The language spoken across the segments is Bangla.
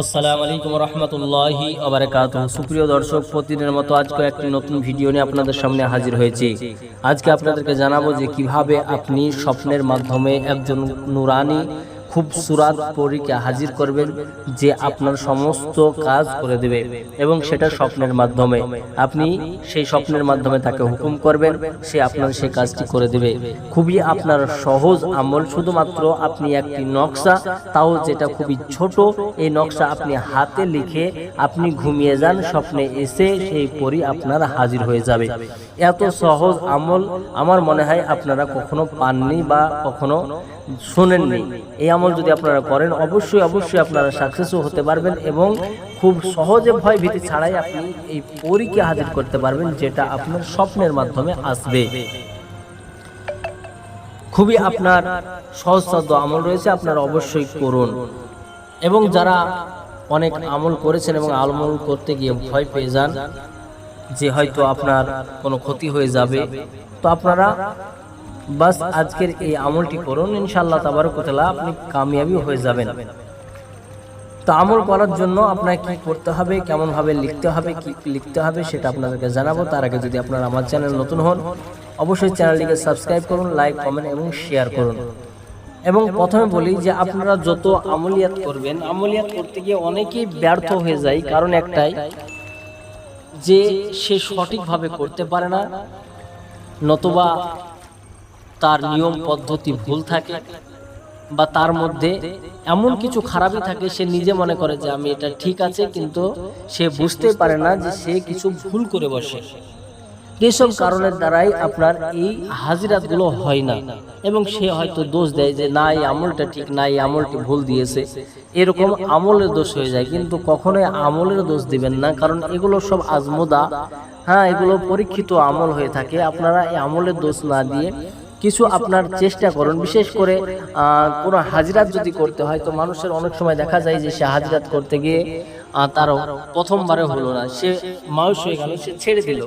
আসসালামু আলাইকুম রহমতুল্লাহি আবরাকাত সুপ্রিয় দর্শক, প্রতিদিনের মতো আজকে একটি নতুন ভিডিও নিয়ে আপনাদের সামনে হাজির হয়েছি। আজকে আপনাদেরকে জানাব যে কীভাবে আপনি স্বপ্নের মাধ্যমে একজন নুরানি খুব সুরাত পরীকে হাজির করবেন যে আপনার সমস্ত কাজ করে দেবে এবং সেটা স্বপ্নের মাধ্যমে। আপনি সেই স্বপ্নের মাধ্যমে তাকে হুকুম করবেন, সে আপনার সেই কাজটি করে দেবে। খুবই আপনার সহজ আমল, শুধুমাত্র আপনি একটি নকশা, তাও যেটা খুবই ছোট, এই নকশা আপনি হাতে লিখে আপনি ঘুমিয়ে যান, স্বপ্নে এসে সেই পরি আপনার হাজির হয়ে যাবে। এত সহজ আমল, আমার মনে হয় আপনারা কখনো পাননি বা কখনো শোনেননি। এই আমল যদি আপনারা করেন, অবশ্যই অবশ্যই আপনারা সাকসেসও হতে পারবেন এবং খুব সহজে ভয় ভীতি ছাড়াই আপনি এই পরীকে হাজির করতে পারবেন, যেটা আপনার স্বপ্নের মাধ্যমে আসবে। খুবই আপনার সহজসাধ্য আমল রয়েছে, আপনারা অবশ্যই করুন। এবং যারা অনেক আমল করেছেন এবং আমল করতে গিয়ে ভয় পেয়ে যান, যে হয়তো আপনার কোনো ক্ষতি হয়ে যাবে, তো আপনারা বাস, আজকের এই আমলটি করুন। ইনশাআল্লাহ তাবারকতলা আপনি কামিয়াবি হয়ে যাবেন। তো আমল করার জন্য আপনাকে কি করতে হবে কেমন ভাবে লিখতে হবে, কি লিখতে হবে সেটা আপনাদেরকে জানাব। তার আগে যদি আপনারা আমার চ্যানেল নতুন হন, অবশ্যই চ্যানেলটিকে সাবস্ক্রাইব করুন, লাইক, কমেন্ট এবং শেয়ার করুন। এবং প্রথমে বলি যে আপনারা যত আমলিয়াত করবেন, আমলিয়াত করতে গিয়ে অনেকেই ব্যর্থ হয়ে যায়। কারণ একটাই, যে সে সঠিকভাবে করতে পারে না, নতুবা তার নিয়ম, পদ্ধতি ভুল থাকে বা তার মধ্যে এমন কিছু খারাপই থাকে, সে নিজে মনে করে যে আমি এটা ঠিক আছে, কিন্তু সে বুঝতে পারে না যে সে কিছু ভুল করে বসে। এইসব কারণের দ্বারাই আপনার এই হাজিরাতগুলো হয় না এবং সে হয়তো দোষ দেয় যে না, এই আমলটা ঠিক, না, এই আমলটি ভুল দিয়েছে। এরকম আমলের দোষ হয়ে যায়, কিন্তু কখনোই আমলের দোষ দিবেন না, কারণ এগুলো সব আজমোদা। হ্যাঁ এগুলো পরীক্ষিত আমল হয়ে থাকে। আপনারা এই আমলের দোষ না দিয়ে কিছু আপনার চেষ্টা করুন বিশেষ করে কোনো হাজিরাত যদি করতে হয় তো মানুষের অনেক সময় দেখা যায় যে সে হাজিরাত করতে গিয়ে তারও প্রথমবারে হলো না। সে মানুষ হয়ে গেল, সে ছেড়ে দিল।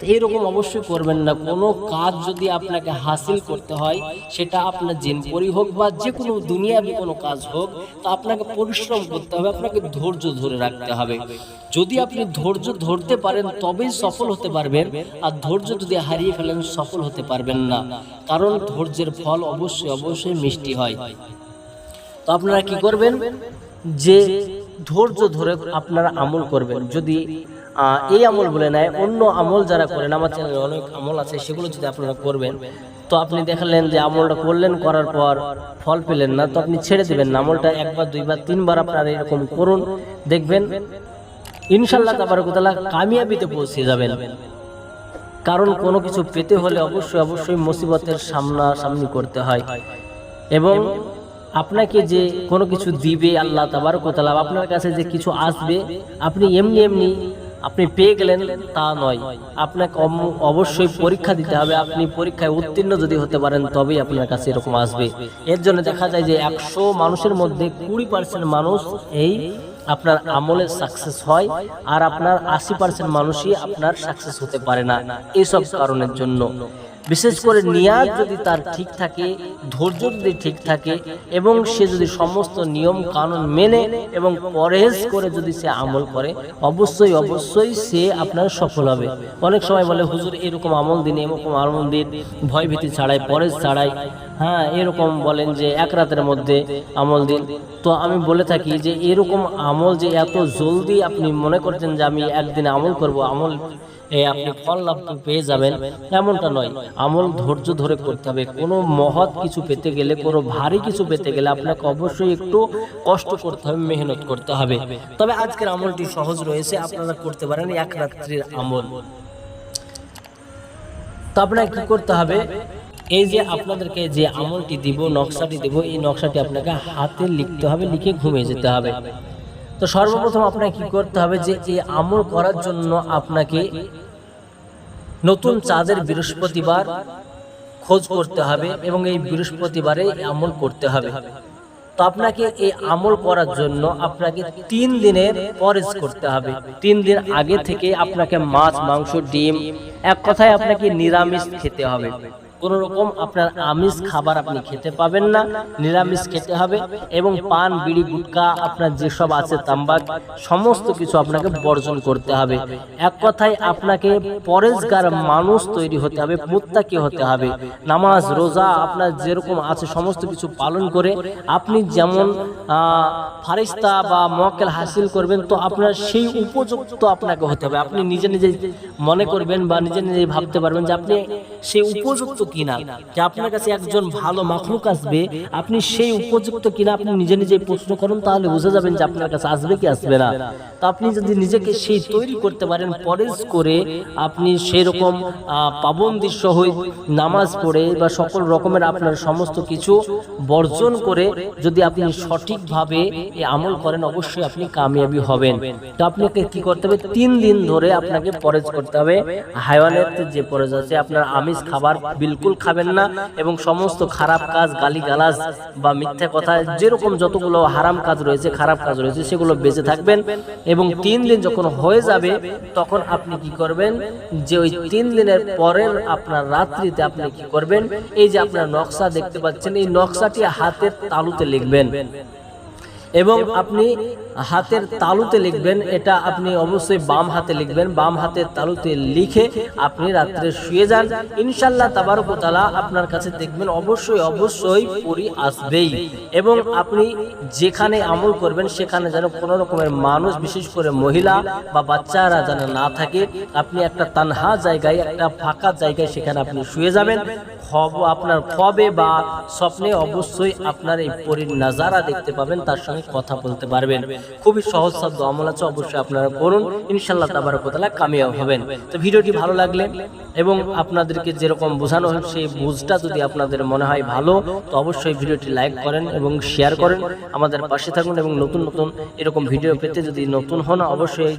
তো এইরকম অবশ্যই করবেন না। কোনো কাজ যদি আপনাকে হাসিল করতে হয়, সেটা আপনার জিনপরি হোক বা যে কোনো দুনিয়াবি কোনো কাজ হোক, তা আপনাকে পরিশ্রম করতে হবে, আপনাকে ধৈর্য ধরে রাখতে হবে। যদি আপনি ধৈর্য ধরতে পারেন, তবেই সফল হতে পারবেন। আর ধৈর্য যদি হারিয়ে ফেলেন, সফল হতে পারবেন না। কারণ ধৈর্যের ফল অবশ্যই অবশ্যই মিষ্টি হয়। তো আপনারা কি করবেন? যে ধৈর্য ধরে আপনারা আমল করবেন। যদি এই আমল বলে নেয়, অন্য আমল যারা করেন আমার চ্যানেলে অনেক আমল আছে, সেগুলো যদি আপনারা করবেন, তো আপনি দেখালেন যে আমলটা করলেন, করার পর ফল পেলেন না, তো আপনি ছেড়ে দিবেন না। আমলটা একবার, দুইবার, তিনবার আপনারা এরকম করুন, দেখবেন ইনশাল্লাহ তাবারকুতালা কামিয়াবিতে পৌঁছে যাবেন। কারণ কোনো কিছু পেতে হলে অবশ্যই অবশ্যই মুসিবতের সামনা সামনি করতে হয়। এবং আপনাকে যে কোনো কিছু দিবে আল্লাহ তাবারকতালা আপনার কাছে যে কিছু আসবে, আপনি এমনি এমনি আপনি পেয়ে গেলেন তা নয়। আপনাকে অবশ্যই পরীক্ষা দিতে হবে। আপনি পরীক্ষায় উত্তীর্ণ যদি হতে পারেন, তবেই আপনার কাছে এরকম আসবে। এর জন্য দেখা যায় যে একশো মানুষের মধ্যে কুড়ি পার্সেন্ট মানুষ এই আপনার আমলে সাকসেস হয় আর আপনার আশি পার্সেন্ট মানুষই আপনার সাকসেস হতে পারে না। এইসব কারণের জন্য। বিশেষ করে নিয়াজ যদি তার ঠিক থাকে ধৈর্য যদি ঠিক থাকে এবং সে যদি সমস্ত নিয়ম কানুন মেনে এবং পরহেজ করে যদি সে আমল করে অবশ্যই অবশ্যই সে আপনার সফল হবে। অনেক সময় বলে হুজুর এরকম আমল দিন এরকম আমল দিন ভয় ভীতি ছাড়াই পরেজ ছাড়াই হ্যাঁ এরকম বলেন যে এক রাতের মধ্যে আমল দিন। তো আমি বলে থাকি যে এরকম আমল যে এত জলদি আপনি মনে করছেন যে আমি একদিন আমল করব, আমল এ আপনি ফল লাভ পেয়ে যাবেন, এমনটা নয়। আমল ধৈর্য ধরে করতে হবে। কোনো মহৎ কিছু পেতে গেলে, কোনো ভারী কিছু পেতে গেলে আপনাকে অবশ্যই একটু কষ্ট করতে হবে, মেহনত করতে হবে। তবে আজকের আমলটি সহজ রয়েছে, আপনারা করতে পারেন এক রাত্রির আমল। তো আপনাকে কি করতে হবে? এই যে আপনাদেরকে যে আমলটি দিব, নকশাটি দিব, এই নকশাটি আপনাকে হাতে লিখতে হবে, লিখে ঘুমিয়ে যেতে হবে। তো সর্বপ্রথম আপনাকে কি করতে হবে যে, এই আমল করার জন্য আপনাকে নতুন চাঁদের বৃহস্পতিবার খোঁজ করতে হবে এবং এই বৃহস্পতিবারে আমল করতে হবে। তো আপনাকে এই আমল করার জন্য আপনাকে তিন দিনের পরেজ করতে হবে। তিন দিন আগে থেকে আপনাকে মাছ, মাংস, ডিম, এক কথায় আপনাকে নিরামিষ খেতে হবে। কোনো রকম আপনার আমিষ খাবার আপনি খেতে পাবেন না, নিরামিষ খেতে হবে এবং পান, বিড়ি, গুটকা, আপনার যেসব আছে তাম্বাক, সমস্ত কিছু আপনাকে বর্জন করতে হবে। এক কথায় আপনাকে পরেজগার মানুষ তৈরি হতে হবে, মুত্তাকি হতে হবে। নামাজ, রোজা, আপনার যেরকম আছে সমস্ত কিছু পালন করে আপনি যেমন ফারিস্তা বা মক্কেল হাসিল করবেন, তো আপনার সেই উপযুক্ত আপনাকে হতে হবে। আপনি নিজে নিজে মনে করবেন বা নিজে নিজে ভাবতে পারবেন যে আপনি সেই উপযুক্ত কিনা, যে আপনার কাছে একজন ভালো মাখলুক আসবে, আপনি সেই উপযুক্ত কিনা আপনি নিজে নিজে প্রশ্ন করুন, তাহলে বুঝে যাবেন যে আপনার কাছে আসবে কি আসবে না। তো আপনি যদি নিজেকে সেই তৈরি করতে পারেন, পরেজ করে আপনি সেই রকম পাবন্দি সহিত নামাজ পড়ে বা সকল রকমের আপনার সমস্ত কিছু বর্জন করে যদি আপনি সঠিকভাবে আমল করেন, অবশ্যই আপনি কামিয়াবি হবেন। তো আপনাকে কি করতে হবে? তিন দিন ধরে আপনাকে পরেজ করতে হবে। হাইওয়ানের যে পরেজ আছে, আপনার আমিষ খাবার বিলকুল খাবেন না এবং সমস্ত খারাপ কাজ গালি গালাজ বা মিথ্যা কথা, যেরকম যতগুলো হারাম কাজ রয়েছে, খারাপ কাজ রয়েছে, সেগুলো বেঁচে থাকবেন। এবং তিন দিন যখন হয়ে যাবে, তখন আপনি কি করবেন? যে ওই তিন দিনের পরের আপনার রাত্রিতে আপনি কি করবেন? এই যে আপনার নকশা দেখতে পাচ্ছেন, এই নকশাটি হাতের তালুতে লিখবেন। এবং আপনি হাতের তালুতে লিখবেন এটা আপনি অবশ্যই বাম হাতে লিখবেন বাম হাতের তালুতে লিখে আপনি রাত্রে শুয়ে যান। ইনশাল্লাহ তাবারকতালা আপনার কাছে দেখবেন অবশ্যই অবশ্যই পরি আসবেই। এবং আপনি যেখানে আমল করবেন সেখানে যেন কোনো রকমের মানুষ বিশেষ করে মহিলা বা বাচ্চারা যেন না থাকে আপনি একটা তানহা জায়গায় একটা ফাঁকা জায়গায় সেখানে আপনি শুয়ে যাবেন। খব আপনার খবে বা স্বপ্নে অবশ্যই আপনার এই পরীর নাজারা দেখতে পাবেন তার সঙ্গে কথা বলতে পারবেন। খুবই সহজ শব্দ আমল আছে, অবশ্যই আপনারা করুন। ইনশাল্লাহ তাবারকতালা কামিয়াব হবেন। তো ভিডিওটি ভালো লাগলে এবং আপনাদেরকে যেরকম বোঝানো হয় সেই বুঝটা যদি আপনাদের মনে হয় ভালো, তো অবশ্যই ভিডিওটি লাইক করেন এবং শেয়ার করেন। আমাদের পাশে থাকুন এবং নতুন নতুন এরকম ভিডিও পেতে যদি নতুন হন, অবশ্যই